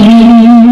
You.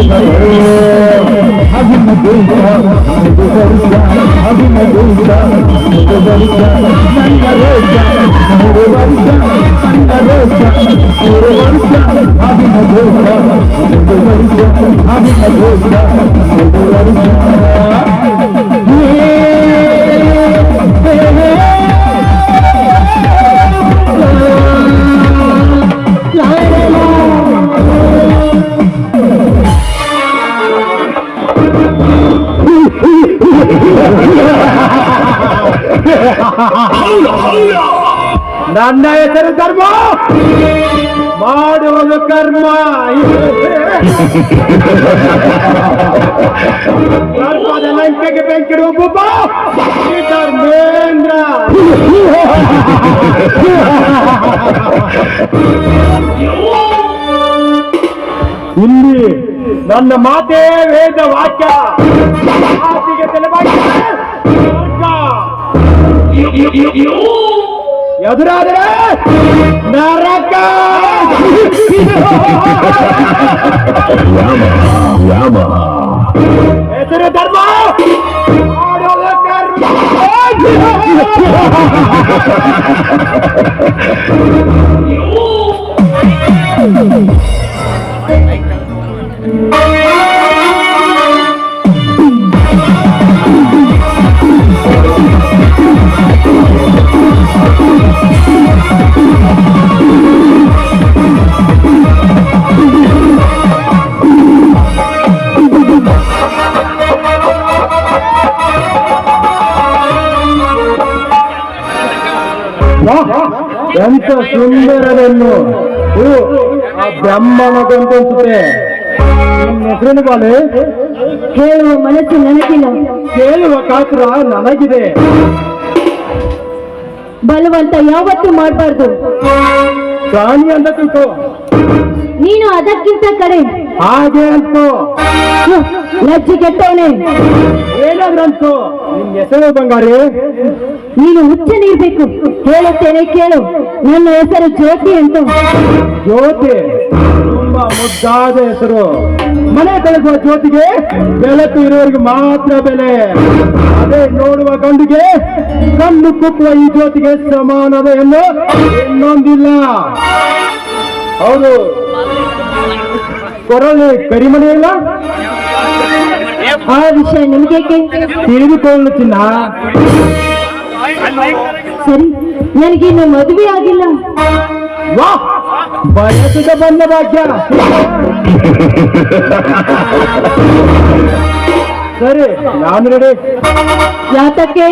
अभी मैं देखा मुझे भरोसा अभी मैं देखा मुझे भरोसा मेरा रोजा मेरे भरोसा मेरा रोजा मेरे भरोसा अभी मैं देखा मुझे भरोसा अभी मैं देखा मुझे भरोसा ನನ್ನ ಹೆಸರು ಧರ್ಮ ಮಾಡುವುದು ಕರ್ಮ ಕರ್ಮದ ಲಂಕೆಗೆ ಬೆಂಕಿಡುವ ಬುಬ್ಬ ಈ ಧರ್ಮೇಂದ್ರ ಇಲ್ಲಿ ನನ್ನ ಮಾತೇ ವೇದ ವಾಕ್ಯ ಮಾತಿಗೆ ತಲೆಬಾಗಿ ಎದುರಾದರೆ ನರಕ ಹೆಸರು ಧರ್ಮ ಕರ್ಮ. ಸುಂದರವನ್ನು ಇದು ಆ ಬ್ರಹ್ಮನದಂತ ಅನ್ಸುತ್ತೆ. ಹೆಸರೇನು ಬಾಲೆ? ಹೇಳುವ ಮನಸ್ಸು ನನಗಿಲ್ಲ. ಕೇಳುವ ಕಾತರ ನನಗಿದೆ. ಬಲವಂತ ಯಾವತ್ತೂ ಮಾಡಬಾರ್ದು. ಪ್ರಾಣಿ ಅಂತ ತಿಳ್ಕೋ. ನೀನು ಅದಕ್ಕಿಂತ ಕಡೆ ಹಾಗೆ ಅಂತು ಲಜ್ಜಿ ಕೆಟ್ಟವನೇ. ಏನಾದ್ರೂ ಅಂತು ನಿನ್ ಹೆಸರು ಬಂಗಾರಿ. ನೀನು ಹುಚ್ಚನಿರ್ಬೇಕು ಹೇಳುತ್ತೇನೆ ಕೇಳು. ನನ್ನ ಹೆಸರು ಜ್ಯೋತಿ ಅಂತ. ಜ್ಯೋತಿ. ತುಂಬಾ ಮುದ್ದಾದ ಹೆಸರು. ಮನೆ ಬೆಳೆಸುವ ಜ್ಯೋತಿಗೆ ಬೆಳಕು ಇರೋರಿಗೆ ಮಾತ್ರ ಬೆಲೆ. ಅದೇ ನೋಡುವ ಗಂಡಿಗೆ ಕಣ್ಣು ಕುಕ್ಕುವ ಈ ಜ್ಯೋತಿಗೆ ಸಮಾನದ ಎಂದು ಇನ್ನೊಂದಿಲ್ಲ. ಹೌದು. ಕರಿಮನೆ ಇಲ್ಲ ಆ ವಿಷಯ ನಿಮಗೇಕೆ ತಿಳಿದುಕೊಳ್ಳು ಚಿನ್ನ. ಸರಿ ನನಗಿನ್ನು ಮದುವೆ ಆಗಿಲ್ಲ. ವಾ, ಬಯಸಿದ ಬಂದ ಭಾಗ್ಯ. ಸರಿ ನಾನು ರೆಡಿ ಯಾತಕ್ಕೆ?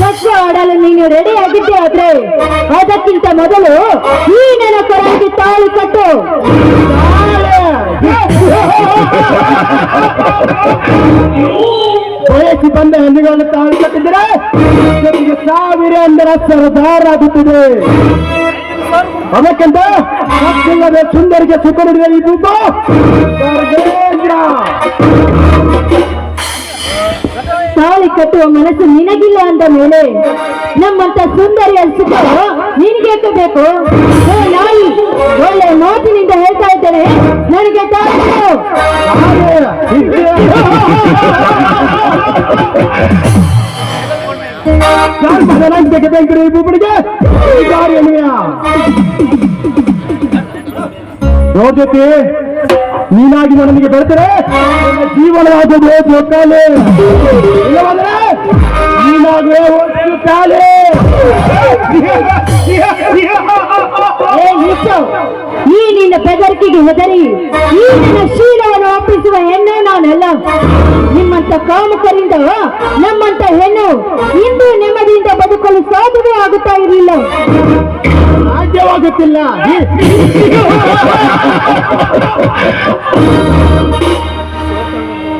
ವರ್ಷ ಆಡಲು ನೀನು ರೆಡಿ ಆಗಿದ್ದೆ ಆದ್ರೆ ಅದಕ್ಕಿಂತ ಮೊದಲು ಈ ನನ್ನ ಕೊರಳಿಗೆ ತಾಳು ಕಟ್ಟು. ಬಯಸಿ ಬಂದ ಹಣ್ಣುಗಳನ್ನು ತಾಳು ಕಟ್ಟಿದ್ರೆ ಸಾವಿರ ಸಾವಿರ ಸರದಾರ ಸರದಾರಾಗುತ್ತದೆ. ಅದಕ್ಕಿಂತ ಮತ್ತಿಲ್ಲದೆ ಸುಂದರಿಗೆ ಸುಖ ನೀಡಿದ ಈ ತಾಳಿ ಕಟ್ಟುವ ಮನಸ್ಸು ನಿನಗಿಲ್ಲ ಅಂದ ಮೇಲೆ ನಮ್ಮಂತ ಸುಂದರಿಯ ಸುಖ ನಿನಗೆ ಬೇಕು? ನಾಯಿ ಒಳ್ಳೆ ಮಾತಿನಿಂದ ಹೇಳ್ತಾ ಇದ್ದೇನೆ. ನನಗೆ ತಾಳಿ ಕೊಡು. ಧರ್ಮದಂತೆಗೆ ಬೆಂಕರಿ ಯಾರು ಎಲ್ಲಿಯ ಜ್ಯೋತಿ ನೀನಾಗಿ ನನಗೆ ಬೆಳೆದರೆ ಜೀವನ ಆಗೋದು ಜೊತೆಲೆ ಇಲ್ಲವಾದರೆ. ಈ ನಿನ್ನ ಬೆದರಿಕೆಗೆ ಹೆದರಿ ಈ ನಿನ್ನ ಶೀಲವನ್ನು ಒಪ್ಪಿಸುವ ಹೆಣ್ಣು ನಾನಲ್ಲ. ನಿಮ್ಮಂತ ಕಾಮಕರಿಂದ, ನಮ್ಮಂತ ಹೆಣ್ಣು ಇಂದು ನೆಮ್ಮದಿಯಿಂದ ಬದುಕಲು ಸಾಧ್ಯವೇ ಆಗುತ್ತಾ ಇರಲಿಲ್ಲ. ಸಾಧ್ಯವಾಗುತ್ತಿಲ್ಲ.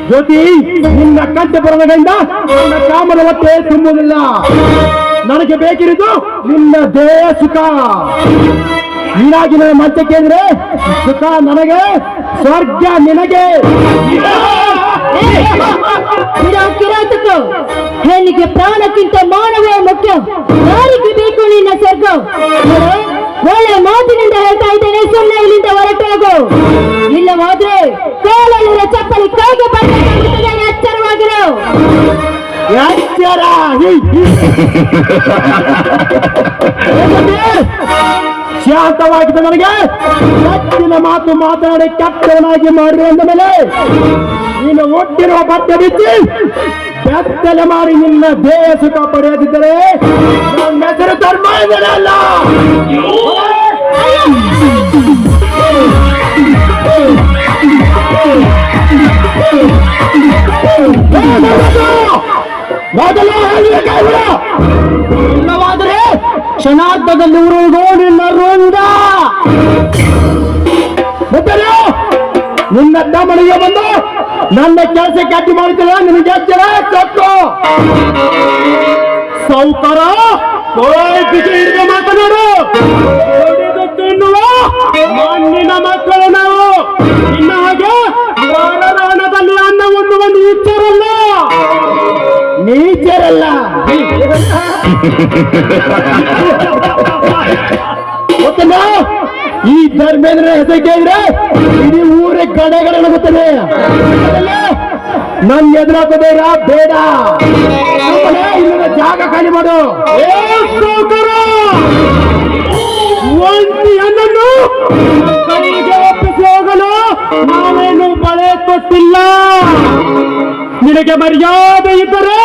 ಜ್ಯೋತಿ, ನಿನ್ನ ಕಂಠ ಬರದಗಳಿಂದ ನನ್ನ ಕಾಮನ ಹೊಟ್ಟೆ ತುಂಬುವುದಿಲ್ಲ. ನನಗೆ ಬೇಕಿರುವುದು ನಿನ್ನ ದೇಹ ಸುಖ. ನೀನಾಗಿ ನನ್ನ ಮತ್ತೆ ಅಂದ್ರೆ ಸುಖ ನನಗೆ ಸ್ವರ್ಗ ನಿನಗೆ. ಕಿರಾ ಕಿರಾತಕ ಹೆಣ್ಣಿಗೆ ಪ್ರಾಣಕ್ಕಿಂತ ಮಾನವೇ ಮುಖ್ಯ. ಯಾರಿಗೆ ಬೇಕು ನಿನ್ನ ಸ್ವರ್ಗ? ಒಳ್ಳೆ ಮಾತಿನಿಂದ ಹೇಳ್ತಾ ಇದ್ದೇನೆ ಸುಮ್ಮನೆ ಇಲ್ಲಿಂದ ಹೊರಟೋಗು. ಇಲ್ಲವಾದ್ರೆ ಕಾಲಲ್ಲಿರೋ ಚಪ್ಪಲಿ ಕೈಗೆ ಬರ್ತಾನೆ ಎಚ್ಚರವಾಗಿರೋ. ಎಚ್ಚರ ಶಾಂತವಾಗಿದ್ದ ನನಗೆ. ಹೆಚ್ಚಿನ ಮಾತು ಮಾತನಾಡಿ ಕೆಟ್ಟವನಾಗಿ ಮಾಡಿದೆ ಅಂದ ಮೇಲೆ ನೀನು ಒಟ್ಟಿರುವ ಬಟ್ಟೆ ಬಿಚ್ಚಿ, ಬೆತ್ತಲೆ ಮಾಡಿ ನಿನ್ನ ದೇಹ ಸುಖ ಪಡೆಯದಿದ್ದರೆ ನನ್ನ ಹೆಸರು ಧರ್ಮ ಇದರಲ್ಲ ಮೊದಲು ಹೇಳಬೇಕಾಗಿಲ್ಲ ಇಲ್ಲವಾದರೆ ಕ್ಷಣಾರ್ಧದಲ್ಲಿ ಉರುಳಗೋಡಿ ನರುಂದ. ರುಂಡ ಗೊತ್ತಲ್ಲ ನಿನ್ನ ಮನೆಗೆ ಬಂದು ನನ್ನ ಕೆಲಸಕ್ಕೆ ಅಡ್ಡಿ ಮಾಡ್ತೀರ ನಿನಗೆ ಎಚ್ಚರ ತಪ್ಪು ಸೌಕರ? ಮಾತನಾಡು. ತಿನ್ನುವ ಮಣ್ಣಿನ ಮಕ್ಕಳು ನಾವು. ಇನ್ನ ಹಾಗೆ ಹೊರರಾಣದಲ್ಲಿ ಅನ್ನ ಉಣ್ಣುವ ನೀಚರಲ್ಲ ನೀಚರಲ್ಲ. ಗೊತ್ತಲ್ಲ ಈ ಧರ್ಮೇಂದ್ರ ಹೆಸರು ಕೇಳಿದ್ರೆ ಇಡೀ ಊರೇ ಗಡಗಡ ಗೊತ್ತದೆ ನನ್ ಎದುರಾಗ ಬೇಡ. ಇಲ್ಲಿನ ಜಾಗ ಖಾಲಿ ಮಾಡು. ಒಂದು ಕೈಗೆ ಹೋಗಲು ನಾವೇನು ಬಳೆ ಕೊಟ್ಟಿಲ್ಲ ನಿನಗೆ ಮರ್ಯಾದೆ ಇದ್ದರೆ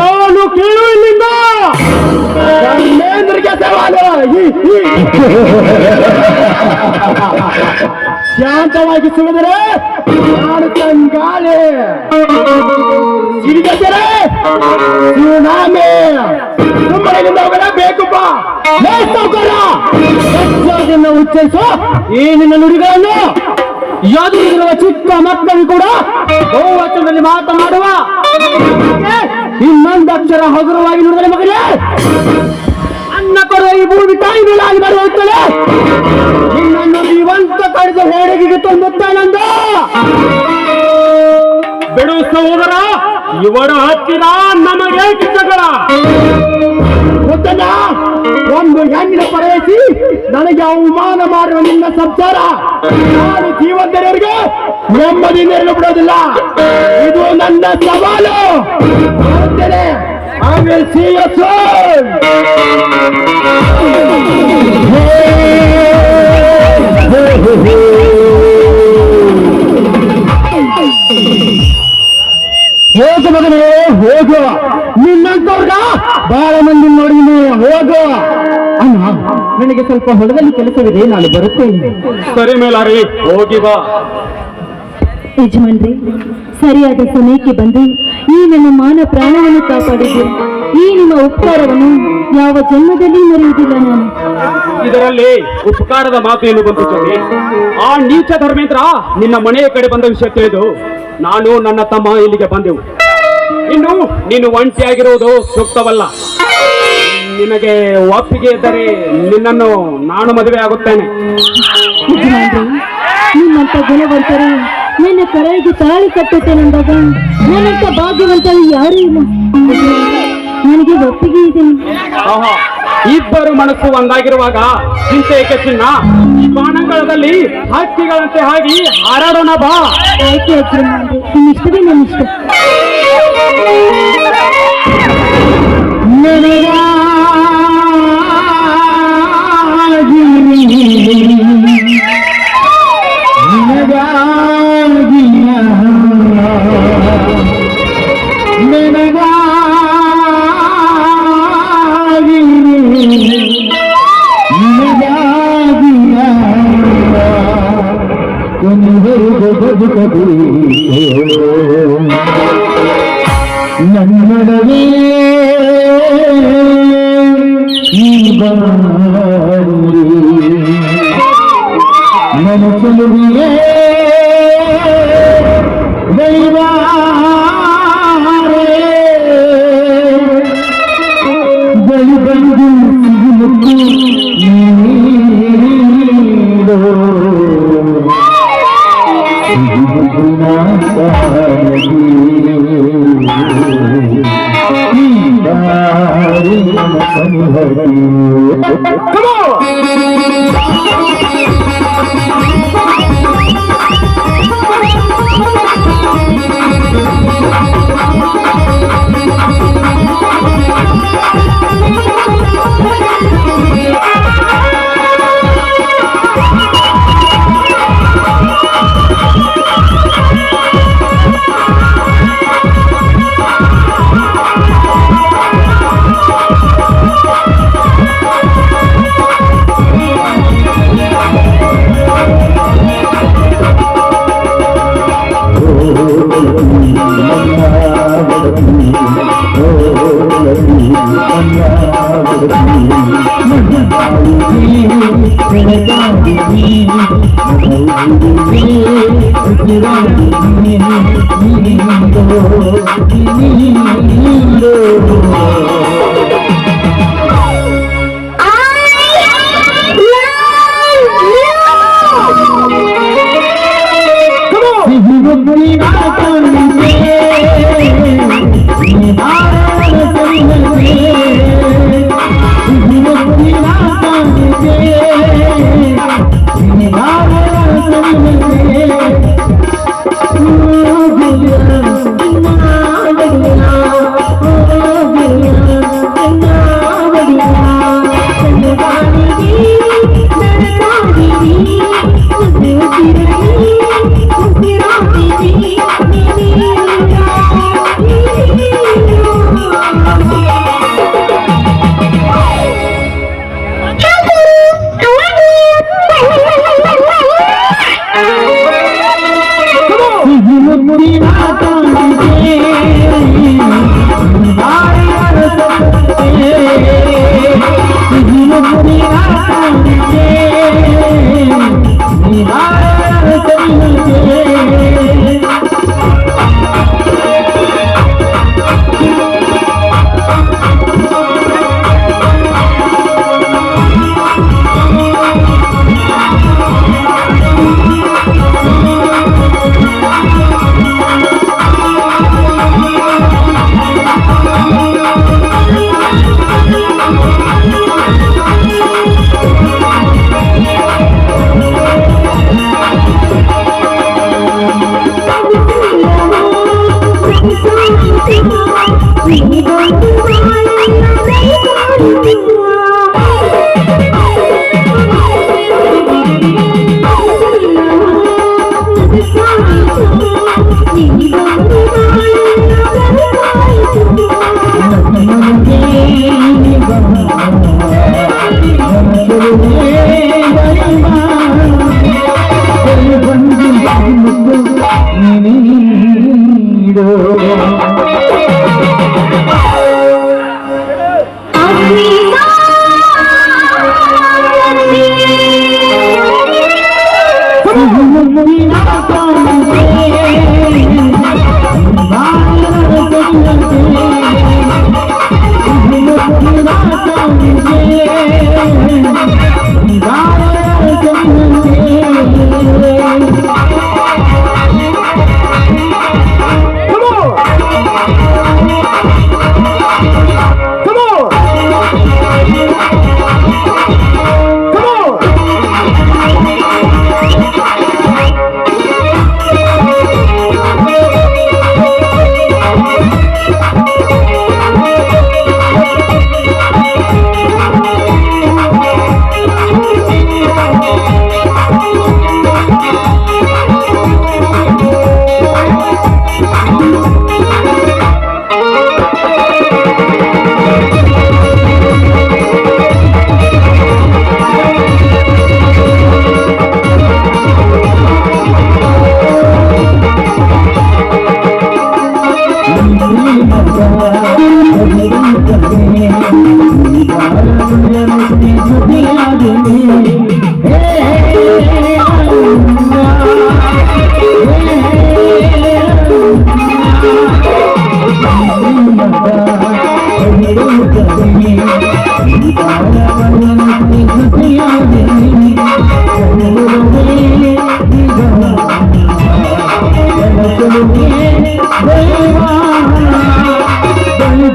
ನಾನು ಕೇಳು ಇಲ್ಲಿಂದ ಧರ್ಮೇಂದ್ರಿಗೆ. ಶಾಂತವಾಗಿ ಸುಳಿದರೆ ನಾನು ತಂಗಾಳೆ ಸಿಡಿದರೆ ಸುನಾಮಿ. ಸುಮ್ಮನೆ ಇಲ್ಲಿಂದ ಹೋಗಲೇ ಬೇಕಪ್ಪ ಲೇ ಸಾವ್ಕಾರ! ಈ ನಿನ್ನ ನುಡಿಗಳನ್ನು ಯಾದಗಿರುವ ಚಿಕ್ಕ ಮಕ್ಕಳು ಕೂಡ ಬಹುವಚನದಲ್ಲಿ ಮಾತನಾಡುವ ಇನ್ನೊಂದು ಅಕ್ಷರ ಹಗುರವಾಗಿ ನೋಡಿದರೆ ಮಗನೇ, ಅನ್ನ ಕೊಡುವ ಈ ಭೂಮಿ ತಾಯಿ ಮೇಲಾಗಿ ಬರುತ್ತದೆ ನಿನ್ನನ್ನು ಜೀವಂತ ಕಳೆದು ಹೇಡಿಗೆ ತಂದುತ್ತಾನಂದ ಬಿಡು ಸಹೋದರ ಇವರ ಹತ್ತಿರ ನಮಗೆ ಕಿಚ್ಚಗಳ ಗೊತ್ತಲ್ಲ ಒಂದು ಹೆಣ್ಣಿನ ಪಡೆಯಿಸಿ ನನಗೆ ಅವಮಾನ ಮಾಡುವ ನಿನ್ನ ಸಂಸಾರ ನಾನು ಜೀವಂತರಿಗೆ ನೆಮ್ಮದಿಯಿಂದ ಇರಲು ಬಿಡೋದಿಲ್ಲ. ಇದು ನನ್ನ ಸವಾಲು. ಆಮೇಲೆ soon. ಹೋಗು ಮಗನೇ ಹೋಗು. ನಿನ್ನಂತವ್ರನ್ನ ಬಹಳ ಮಂದಿ ನೋಡಿದ್ದೀನಿ ಹೋಗು. ಅಣ್ಣ ನನಗೆ ಸ್ವಲ್ಪ ಹೊಲದಲ್ಲಿ ಕೆಲಸವಿದೆ ನಾನು ಬರುತ್ತೇನೆ. ಸರಿ ಮೇಲಾರಿ ಹೋಗಿ ಬಾ. ಯಜಮಾನ್ರಿ ಸರಿಯಾದ ಸಮಯಕ್ಕೆ ಬಂದು ಈ ನನ್ನ ಮಾನ ಪ್ರಾಣವನ್ನು ಕಾಪಾಡಿದ್ದು ಈ ನಿಮ್ಮ ಉಪಕಾರವನ್ನು ಯಾವ ಜನ್ಮದಲ್ಲಿ ಮರೆಯುವುದಿಲ್ಲ ನಾನು. ಇದರಲ್ಲಿ ಉಪಕಾರದ ಮಾತು ಏನು ಬಂತು ಜ್ಯೋತಿ ಆ ನೀಚ ಧರ್ಮೇಂದ್ರ ನಿನ್ನ ಮನೆಯ ಕಡೆ ಬಂದ ವಿಷಯ ತಿಳಿದು ನಾನು ನನ್ನ ತಮ್ಮ ಇಲ್ಲಿಗೆ ಬಂದೆವು. ಇನ್ನು ನೀನು ಒಂಟಿಯಾಗಿರುವುದು ಸೂಕ್ತವಲ್ಲ. ನಿನಗೆ ಒಪ್ಪಿಗೆ ಇದ್ದರೆ ನಿನ್ನನ್ನು ನಾನು ಮದುವೆ ಆಗುತ್ತೇನೆ. ನಿಮ್ಮಂತ ಗುಣವಂತರು ನನ್ನ ಕರೆಗೆ ತಾಳಿ ಕಟ್ಟುತ್ತೇನೆಂದಾಗ ನನ್ನಂತ ಭಾಗ್ಯವಂತರು ಯಾರೂ ಇಲ್ಲ. ನನಗೆ ಒಪ್ಪಿಗೆ ಇದೆ. ಆಹಾ ಇಬ್ಬರು ಮನಸ್ಸು ಒಂದಾಗಿರುವಾಗ ಚಿಂತೆ ಏಕೆ ಚಿನ್ನ? ಬಾಣಂಗಳದಲ್ಲಿ ಹಕ್ಕಿಗಳಂತೆ ಹಾಗೆ ಹಾರಾಡೋಣ ಬಾ. ಆಯ್ತು ಯಜಮಾನ್ರೆ ಇಷ್ಟ ಇಷ್ಟವೇ ನನ್ನ Come on! Thank you.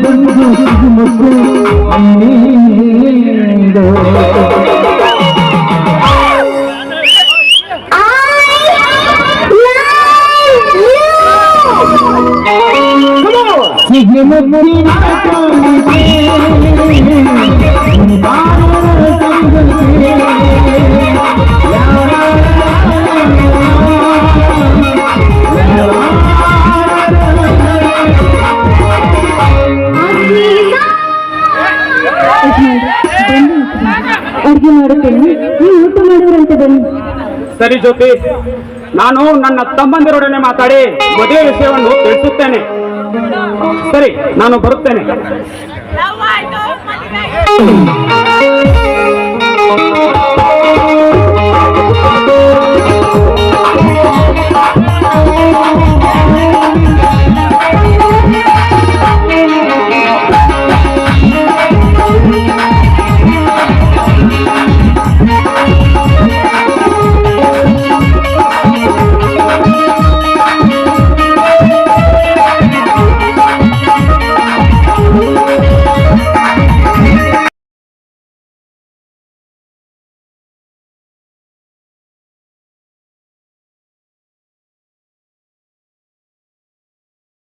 ಬಂದು ಮುಗ್ಗು ಅಮ್ಮೀ ಅಡ್ಗೆ ಮಾಡುತ್ತೇನೆ ಊಟ ಬನ್ನಿ ಸರಿ ಜ್ಯೋತಿ ನಾನು ನನ್ನ ತಮ್ಮಂದಿರೊಡನೆ ಮಾತಾಡಿ ಮದುವೆ ವಿಷಯವನ್ನು ತಿಳಿಸುತ್ತೇನೆ. ಸರಿ ನಾನು ಬರುತ್ತೇನೆ.